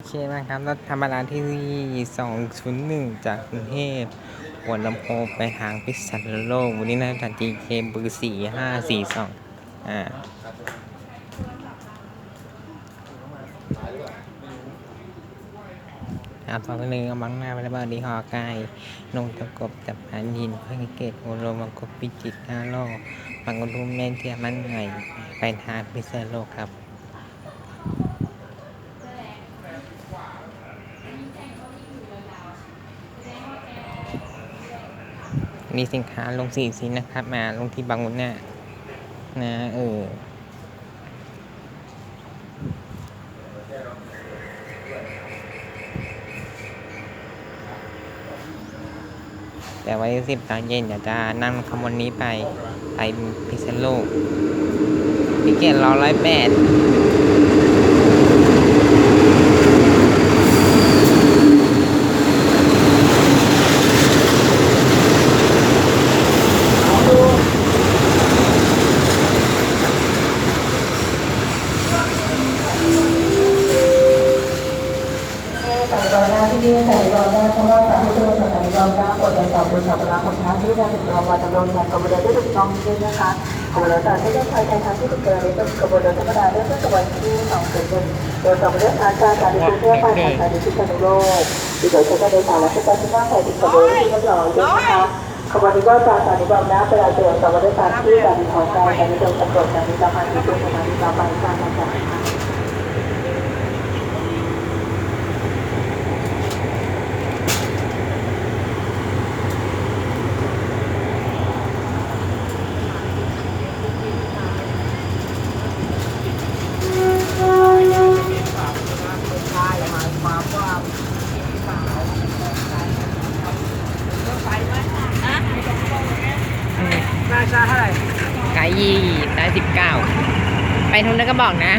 โอเคนะครับรถธรรมดาที่ 201 จากกรุงเทพหัวลำโพงไปทางพิษณุโลกวันนี้นะจาก GK เคเบอร์4542อ่าครับตอนนี้กำลังหน้าไปแล้วบ้างดีหอไก่นงตะกบจับหานยินเพื่อเกตโอโรมังกบพิจิตนาโลกบังกรุมแม่นเทียมันไงไปทางพิษณุโลกครับ มีสินค้าลงสี่สินนะครับ มาลงที่บางมุนน่ะนะเออแต่วันที่สิบตอนเย็นเดี๋ยวจะนั่งขบวนนี้ไป ไปพิษณุโลกพิเกตรอร้อยแปด สันติบาล หน้าที่นี่ใสันติบาลหน้าเพราะว่าสาธุชนสันติบาลหน้าปวดใจสอบบุญสัพพะของท่านที่ได้ถึงรางวัลจำนวนเงินกบฏได้ถูกต้องด้วยนะคะกบฏต่างที่ได้ใช้ในทางที่ถูกเกินหรือเป็นกบฏธรรมดาได้เพื่อกบฏที่สองเกิดขึ้นโดยสองเรื่องอาจารย์การดิฉันเพื่อไปทางการดิฉันในโลกดิฉันจะได้สารและการที่น่าใส่ติดกบฏที่เรียบร้อยด้วยนะคะขบวนนี้ก็จะสันติบาลหน้าเป็นอาจารย์สองเรื่องการที่การดิฉันการการดิฉันตำรวจการดิฉันมาที่ตัวสถานีต่อไปการอาจารย์ราคาเท่าไห ไกด์ยี่ได้สิบเก้าไปทุนแล้วก็บอกนะ